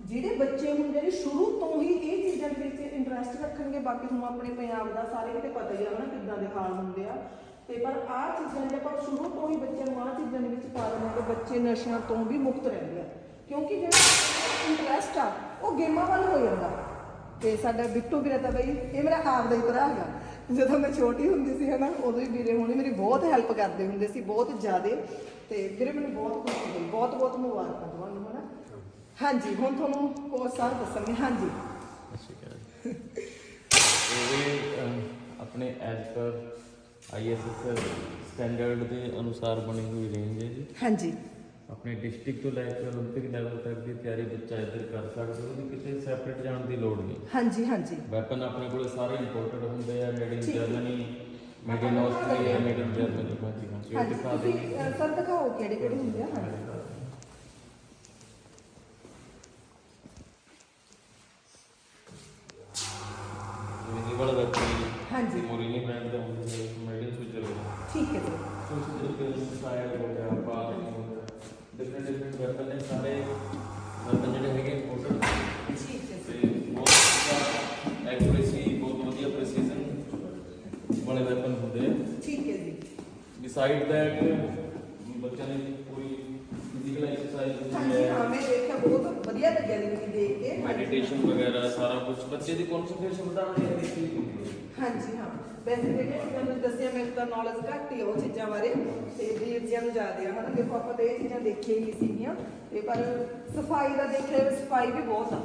ਜਿਹੜੇ ਬੱਚੇ ਹੁੰਦੇ ਨੇ, ਸ਼ੁਰੂ ਤੋਂ ਹੀ ਇਹ ਚੀਜ਼ਾਂ ਦੇ ਵਿੱਚ ਇੰਟਰਸਟ ਰੱਖਣਗੇ, ਬਾਕੀ ਤੁਹਾਨੂੰ ਆਪਣੇ ਪੰਜਾਬ ਦਾ ਸਾਰੇ ਕਿਤੇ ਪਤਾ ਹੀ ਆ ਹਨਾ, ਕਿੱਦਾਂ ਦੇ ਹਾਲ ਹੁੰਦੇ ਆ। ਤੇ ਪਰ ਆਹ ਚੀਜ਼ਾਂ ਜੇ ਆਪਾਂ ਸ਼ੁਰੂ ਤੋਂ ਹੀ ਬੱਚਿਆਂ ਨੂੰ ਆਹ ਚੀਜ਼ਾਂ ਦੇ ਵਿੱਚ ਪਾ ਦਿੰਦੇ ਹਾਂ ਤੇ ਬੱਚੇ ਨਸ਼ਿਆਂ ਤੋਂ ਵੀ ਮੁਕਤ ਰਹਿੰਦੇ ਆ। ਕਿਉਂਕਿ ਜਿਹੜਾ ਇੰਟਰਸਟ ਆ, ਉਹ ਗੇਮਾਂ ਵੱਲ ਹੋ ਜਾਂਦਾ। ਤੇ ਸਾਡਾ ਬਿੱਟੂ ਵੀਰਾ ਤਾਂ ਬਈ ਇਹ ਮੇਰਾ ਆਪ ਦਾ ਹੀ ਭਰਾ ਹੈਗਾ। ਜਦੋਂ ਮੈਂ ਛੋਟੀ ਹੁੰਦੀ ਸੀ ਹਨਾ ਉਦੋਂ ਹੀ ਵੀਰੇ ਹੋਣੀ ਮੇਰੀ ਬਹੁਤ ਹੈਲਪ ਕਰਦੇ ਹੁੰਦੇ ਸੀ ਬਹੁਤ ਜ਼ਿਆਦੇ। ਤੇ ਵੀਰੇ ਮੈਨੂੰ ਬਹੁਤ ਖੁਸ਼ੀ ਹੋਈ ਬਹੁਤ ਬਹੁਤ ਮੁਬਾਰਕਾਂ ਤੁਹਾਨੂੰ ਹਨਾ। ਹਾਂਜੀ ਹੁਣ ਤੁਹਾਨੂੰ ਕੋਚ ਸਾਹਿਬ ਦੱਸਣਗੇ ਹਾਂਜੀ। ਇਹ ਆਪਣੇ ਐਜ਼ ਪਰ ਆਈਐਸਐਸ ਸਟੈਂਡਰਡ ਦੇ ਅਨੁਸਾਰ ਬਣੀ ਹੋਈ ਰੇਂਜ ਹੈ ਜੀ। ਹਾਂਜੀ। ਆਪਣੇ ਡਿਸਟ੍ਰਿਕਟ ਤੋਂ ਲੈ ਕੇ 올림픽 ਲੈਵਲ ਤੱਕ ਦੀ ਤਿਆਰੀ ਬੱਚਾ ਇੱਧਰ ਕਰ ਸਕਦਾ ਉਹਦੀ ਕਿਤੇ ਸੈਪਰੇਟ ਜਾਣ ਦੀ ਲੋੜ ਨਹੀਂ ਹਾਂਜੀ ਹਾਂਜੀ ਵੈਪਨ ਆਪਣੇ ਕੋਲ ਸਾਰੇ ਇੰਪੋਰਟਡ ਹੁੰਦੇ ਆ made in Germany made in Australia made in Germany ਹਾਂਜੀ ਹਾਂਜੀ ਉਹ ਹਾਂਜੀ ਦਿਖਾ ਤੁਸੀਂ ਦੇਂਗੇ ਅਹ, ਸਰ ਦਿਖਾਓ ਕਿਹੜੇ ਕਿਹੜੇ ਹੁੰਦੇ ਆ ਹਾਂਜੀ ਇਹ ਵਾਲਾ ਵੈਪਨ ਹਾਂਜੀ ਮੋਰੀਨੀ ਬ੍ਰਾਂਡ ਦਾ ਹੁੰਦਾ ਹੈ ਮੇਡ ਇਨ ਸਵਿਟਜ਼ਰਲੈਂਡ ਠੀਕ ਹੈ ਜੀ ਕੁਝ ਤਰੀਕੇ ਸਾਇਰ ਹੋ ਗਿਆ ਹੁੰਦੇ ਆ ਠੀਕ ਹੈ ਜੀ ਬਿਸਾਈਡ ਦੈਟ ਬੱਚਿਆਂ ਦੀ ਪੂਰੀ ਫਿਜ਼ੀਕਲ ਐਕਸਰਸਾਈਜ਼ ਹੁੰਦੀ ਹਾਂਜੀ ਹੈ ਹਾਂ ਮੈਂ ਦੇਖਿਆ ਬਹੁਤ ਵਧੀਆ ਲੱਗਿਆ ਜੀ ਮੈਨੂੰ ਦੇਖ ਕੇ ਮੈਡੀਟੇਸ਼ਨ ਵਗੈਰਾ ਸਾਰਾ ਕੁਝ ਬੱਚੇ ਦੀ ਕਨਸੈਂਟ੍ਰੇਸ਼ਨ ਵਧਾਉਣ ਲਈ ਇਹ ਚੀਜ਼ ਹੁੰਦੀ ਹੈ ਹਾਂਜੀ ਹਾਂ ਵੈਸੇ ਜਿਹੜੇ ਤੁਹਾਨੂੰ ਦੱਸਿਆ ਮੈਨੂੰ ਤਾਂ ਨੌਲੇਜ ਘੱਟ ਹੀ ਆ ਉਹ ਚੀਜ਼ਾਂ ਬਾਰੇ ਤੇ ਵੀਰ ਜੀਆਂ ਨੂੰ ਜ਼ਿਆਦਾ ਆ ਹਨਾ ਦੇਖੋ ਆਪਾਂ ਤਾਂ ਇਹ ਚੀਜ਼ਾਂ ਦੇਖੀਆਂ ਹੀ ਨਹੀਂ ਸੀਗੀਆਂ ਤੇ ਪਰ ਸਫ਼ਾਈ ਦਾ ਦੇਖਿਆ ਜਾਵੇ ਸਫ਼ਾਈ ਵੀ ਬਹੁਤ ਆ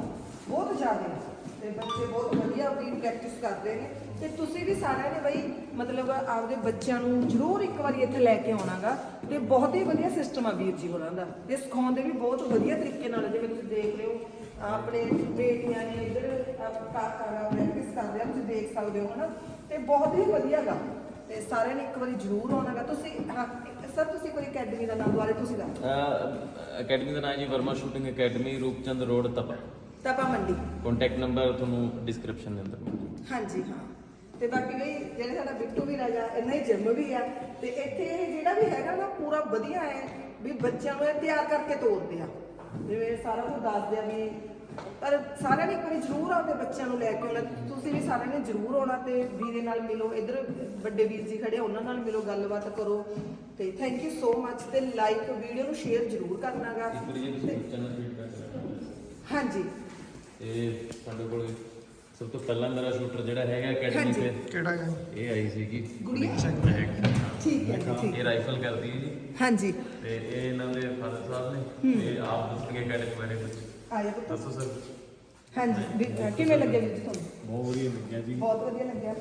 ਬਹੁਤ ਜ਼ਿਆਦਾ ਆ ਤੇ ਬੱਚੇ ਬਹੁਤ ਵਧੀਆ ਆਪਣੀ ਪ੍ਰੈਕਟਿਸ ਕਰਦੇ ਨੇ ਤੇ ਤੁਸੀਂ ਵੀ ਸਾਰਿਆਂ ਨੇ ਬਈ ਮਤਲਬ ਆਪਦੇ ਬੱਚਿਆਂ ਨੂੰ ਜ਼ਰੂਰ ਇੱਕ ਵਾਰੀ ਇੱਥੇ ਲੈ ਕੇ ਆਉਣਾਗਾ ਤੇ ਬਹੁਤ ਹੀ ਵਧੀਆ ਸਿਸਟਮ ਆ ਵੀਰ ਜੀ ਹੋਰਾਂ ਦਾ। ਤੇ ਸਿਖਾਉਂਦੇ ਵੀ ਬਹੁਤ ਵਧੀਆ ਤਰੀਕੇ ਨਾਲ ਜਿਵੇਂ ਤੁਸੀਂ ਦੇਖ ਰਹੇ ਹੋ ਆਪਣੇ ਬੇਟੀਆਂ ਨੇ ਇੱਧਰ ਕਾਕਾ ਦਾ ਪ੍ਰੈਕਟਿਸ ਕਰਦੇ ਆ ਤੁਸੀਂ ਦੇਖ ਸਕਦੇ ਹੋ ਹਨਾ? ਤੇ ਬਹੁਤ ਹੀ ਵਧੀਆ ਗਾ ਤੇ ਸਾਰਿਆਂ ਨੇ ਇੱਕ ਵਾਰੀ ਜ਼ਰੂਰ ਆਉਣਾਗਾ। ਤੁਸੀਂ ਹਾਂ ਸਰ ਤੁਸੀਂ ਕੋਈ ਅਕੈਡਮੀ ਦਾ ਨਾਮ ਦੁਆਰੇ ਤੁਸੀਂ ਦੱਸ। ਅਕੈਡਮੀ ਦਾ ਨਾਮ G Verma shooting academy Roopchand road Tapa. Tapa ਮੰਡੀ। ਕੰਟੈਕਟ ਨੰਬਰ ਤੁਹਾਨੂੰ ਡਿਸਕ੍ਰਿਪਸ਼ਨ ਦੇ ਅੰਦਰ ਮਿਲ ਜਾਊਗਾ। ਹਾਂਜੀ ਹਾਂ। ਤੇ ਬਾਕੀ ਵੀ ਜਿਹੜੇ ਸਾਡਾ ਬਿੱਟੂ ਵੀ ਰਾਜਾ ਇੰਨਾ ਹੀ ਜਿੰਮ ਵੀ ਆ ਤੇ ਇੱਥੇ ਇਹ ਜਿਹੜਾ ਵੀ ਹੈਗਾ ਨਾ ਪੂਰਾ ਵਧੀਆ ਹੈ ਵੀ ਬੱਚਿਆਂ ਨੂੰ ਇਹ ਤਿਆਰ ਕਰਕੇ ਤੋਰਦੇ ਆ। ਜਿਵੇਂ ਸਾਰਾ ਕੁਝ ਦੱਸਦੇ ਆ ਵੀ ਪਰ ਸਾਰਿਆਂ ਨੇ ਇੱਕ ਵਾਰੀ ਜ਼ਰੂਰ ਆਪਦੇ ਬੱਚਿਆਂ ਨੂੰ ਲੈ ਕੇ ਆਉਣਾ ਤੁਸੀਂ ਵੀ ਸਾਰਿਆਂ ਨੇ ਜ਼ਰੂਰ ਆਉਣਾ ਤੇ ਵੀਰੇ ਨਾਲ ਮਿਲੋ ਇਧਰ ਵੱਡੇ ਵੀਰ ਜੀ ਖੜੇ ਆ, ਉਹਨਾਂ ਨਾਲ ਮਿਲੋ ਗੱਲਬਾਤ ਕਰੋ। ਤੇ ਥੈਂਕ ਯੂ ਸੋ ਮੱਚ ਤੇ ਲਾਈਕ ਵੀਡੀਓ ਨੂੰ ਸ਼ੇਅਰ ਜ਼ਰੂਰ ਕਰਨਾਗਾ ਇੱਕ ਵਾਰੀ ਜੇ ਤੁਸੀਂ ਚੈਨਲ ਫੀਡਬੈਕ ਲੈਣਾ ਹਾਂਜੀ। ਇਹ ਸਾਡੇ ਕੋਲ ਸਭ ਤੋਂ ਪਹਿਲਾਂ ਮੇਰਾ ਸ਼ੂਟਰ ਜਿਹੜਾ ਹੈਗਾ ਅਕੈਡਮੀ। ਤੇ। ਕਿਹੜਾ ਹੈ ਇਹ ਆਈ ਸੀਗੀ। ਗੁੜੀਆ? ਠੀਕ ਹੈ ਜੀ ਠੀਕ। ਇਹ ਰਾਈਫਲ ਕਰਦੀ ਹੈ ਜੀ। ਹਾਂਜੀ। ਤੇ ਇਹ ਇਹਨਾਂ ਦੇ ਫਾਦਰ ਸਾਹਿਬ ਨੇ। ਤੇ ਆਪ ਦੱਸਣਗੇ ਅਕੈਡਮੀ ਬਾਰੇ ਕੁਝ ਆਇਆ ਪੁੱਤ। ਦੱਸੋ ਸਰ। ਹਾਂਜੀ। ਵੀ- ਕਿਵੇਂ ਲੱਗਿਆ ਵੀਰ ਜੀ ਤੁਹਾਨੂੰ? ਬਹੁਤ ਵਧੀਆ ਲੱਗਿਆ ਜੀ। ਬਹੁਤ ਵਧੀਆ ਲੱਗਿਆ।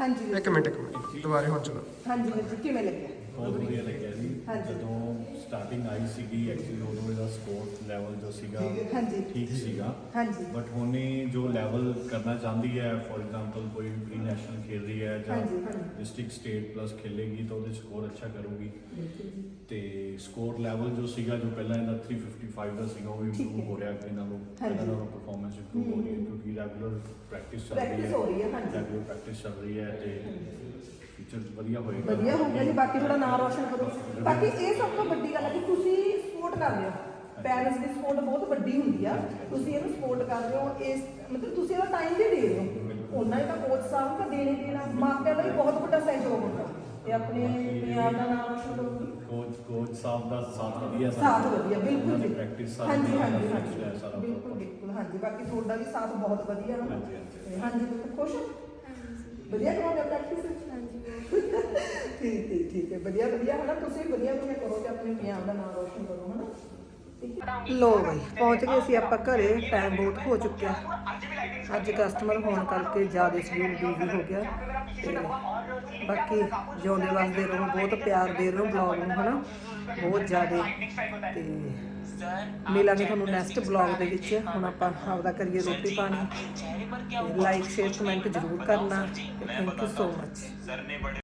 ਹਾਂਜੀ। ਵੀਰ ਇੱਕ ਮਿੰਟ ਇੱਕ ਮਿੰਟ। ਦੁਬਾਰੇ ਹੁਣ ਚਲੋ। ਹਾਂਜੀ ਵੀਰ ਜੀ ਕਿਵੇਂ ਲੱਗਿਆ? ਬਹੁਤ ਵਧੀਆ ਲੱਗਿਆ ਜੀ। ਹਾਂਜੀ। ਜਦੋਂ ਸਟਾਰਟਿੰਗ ਆਈ ਸੀਗੀ ਐਕਚੁਅਲੀ ਉਦੋਂ ਇਹਦਾ ਸਕੋਰ ਲੈਵਲ ਜੋ ਸੀਗਾ ਹਾਂਜੀ। ਠੀਕ ਸੀਗਾ। ਹਾਂਜੀ। ਬਟ ਹੁਣੇ ਜੋ ਲੈਵਲ ਕਰਨਾ ਚਾਹੁੰਦੀ ਹੈ ਫੋਰ ਐਗਜ਼ਾਮਪਲ ਕੋਈ ਪ੍ਰੀ ਨੈਸ਼ਨਲ ਖੇਡ ਰਹੀ ਹੈ ਜਾਂ ਹਾਂਜੀ, ਹਾਂਜੀ। ਡਿਸਟ੍ਰਿਕਟ ਸਟੇਟ ਪਲੱਸ ਖੇਲੇਗੀ ਤਾਂ ਉਹਦੇ ਸਕੋਰ ਅੱਛਾ ਕਰੂਗੀ। ਤੇ ਸਕੋਰ ਲੈਵਲ ਜੋ ਸੀਗਾ ਜੋ ਪਹਿਲਾਂ ਇਹਦਾ 355 ਦਾ ਸੀਗਾ ਉਹ ਵੀ ਇੰਪਰੂਵ ਹੋ। ਰਿਹਾ ਅੱਗੇ ਨਾਲੋਂ ਪਹਿਲਾਂ ਨਾਲੋਂ ਪਰਫਾਰਮੈਂਸ ਇੰਪਰੂਵ ਹੋ ਰਹੀ ਹੈ ਕਿਉਂਕਿ ਰੈਗੂਲਰ ਪ੍ਰੈਕਟਿਸ ਚੱਲ ਰਹੀ ਹੈ। Practice ਹੋ ਰਹੀ ਹੈ, ਹਾਂਜੀ। ਰੈਗੂਲਰ ਪ੍ਰੈਕਟਿਸ ਚੱਲ ਰਹੀ ਹੈ ਤੇ ਫੀਚਰ ਵਧੀਆ ਹੋਏਗਾ। ਵਧੀਆ ਹੋ ਗਿਆ ਜੀ ਬਾਕੀ ਥੋੜਾ ਨਾਮ ਰੋਸ਼ਨ ਕਰੋ। ਬਾਕੀ ਇਹ ਸਭ ਤੋਂ ਵੱਡੀ ਗੱਲ ਹੈ ਕਿ ਤੁਸੀਂ ਸਪੋਰਟ ਕਰ ਰਹੇ ਹੋ। ਪੈਰੈਂਟਸ ਦੀ ਸਪੋਰਟ ਬਹੁਤ ਵੱਡੀ ਹੁੰਦੀ ਆ। ਤੁਸੀਂ ਇਹਨੂੰ ਸਪੋਰਟ ਕਰ ਰਹੇ ਹੋ ਇਸ ਮਤਲਬ ਤੁਸੀਂ ਇਹਦਾ ਟਾਈਮ ਵੀ ਦੇ ਰਹੇ ਹੋ। ਉਹਨਾਂ ਹੀ ਤਾਂ ਕੋਚ ਸਾਹਿਬ ਤਾਂ ਦੇਣੇ ਦੇਣਾ। ਮਾਪਿਆਂ ਦਾ ਹੀ ਬਹੁਤ ਵੱਡਾ ਸਹਿਯੋਗ ਹੁੰਦਾ। ਤੇ ਆਪਣੇ ਪੰਜਾਬ ਦਾ ਨਾਮ ਰੋਸ਼ਨ ਕਰੋ। ਕੋਚ ਕੋਚ ਸਾਹਿਬ ਦਾ ਸਾਥ ਵਧੀਆ ਸਾਥ ਵਧੀਆ ਬਿਲਕੁਲ ਜੀ। ਪ੍ਰੈਕਟਿਸ ਹਾਂਜੀ ਹਾਂਜੀ ਹਾਂਜੀ। ਸਾਰਾ ਬਿਲਕੁਲ ਬਿਲਕੁਲ ਹਾਂਜੀ। ਬਾਕੀ ਤੁਹਾਡਾ ਵੀ ਸਾਥ ਬਹੁਤ ਵਧੀਆ ਹਾਂਜੀ, ਹਾਂਜੀ। ਹਾਂਜੀ ਖੁਸ਼ ਵਧੀਆ ਕਰਾਉਂਦੇ ਪ੍ਰੈਕਟਿਸ ਹਾਂਜੀ। ਠੀਕ ਠੀਕ ਠੀਕ ਹੈ ਵਧੀਆ ਵਧੀਆ ਹੈ ਨਾ ਤੁਸੀਂ ਵਧੀਆ ਵਧੀਆ ਕਰੋ ਤੇ ਆਪਣੇ ਪੰਜਾਬ ਦਾ ਨਾਮ ਰੋਸ਼ਨ ਕਰੋ ਹੈ। ਨਾ ਲੋ ਬਈ ਪਹੁੰਚ ਗਏ ਸੀ ਆਪਾਂ ਘਰੇ ਟਾਈਮ ਬਹੁਤ ਹੋ ਚੁੱਕਿਆ। ਅੱਜ ਕਸਟਮਰ ਹੋਣ ਕਰਕੇ ਜ਼ਿਆਦਾ ਸ਼ਡਿਊਲ ਬਿਜ਼ੀ ਹੋ ਗਿਆ। ਤੇ ਬਾਕੀ ਜਿਉਂਦੇ ਵਸਦੇ ਰਹੋ ਬਹੁਤ ਪਿਆਰ ਦੇ ਰਹੋ ਬਲੌਗ ਨੂੰ ਹਨਾ? ਬਹੁਤ ਜ਼ਿਆਦਾ। ਤੇ ਮਿਲਾਂਗੇ ਤੁਹਾਨੂੰ ਨੈਕਸਟ ਬਲੌਗ ਦੇ ਵਿੱਚ ਹੁਣ ਆਪਾਂ ਆਪਦਾ ਕਰੀਏ ਰੋਟੀ ਪਾਣੀ। ਲਾਈਕ ਸ਼ੇਅਰ ਕਮੈਂਟ ਜ਼ਰੂਰ ਕਰਨਾ ਥੈਂਕ ਯੂ ਸੋ ਮਚ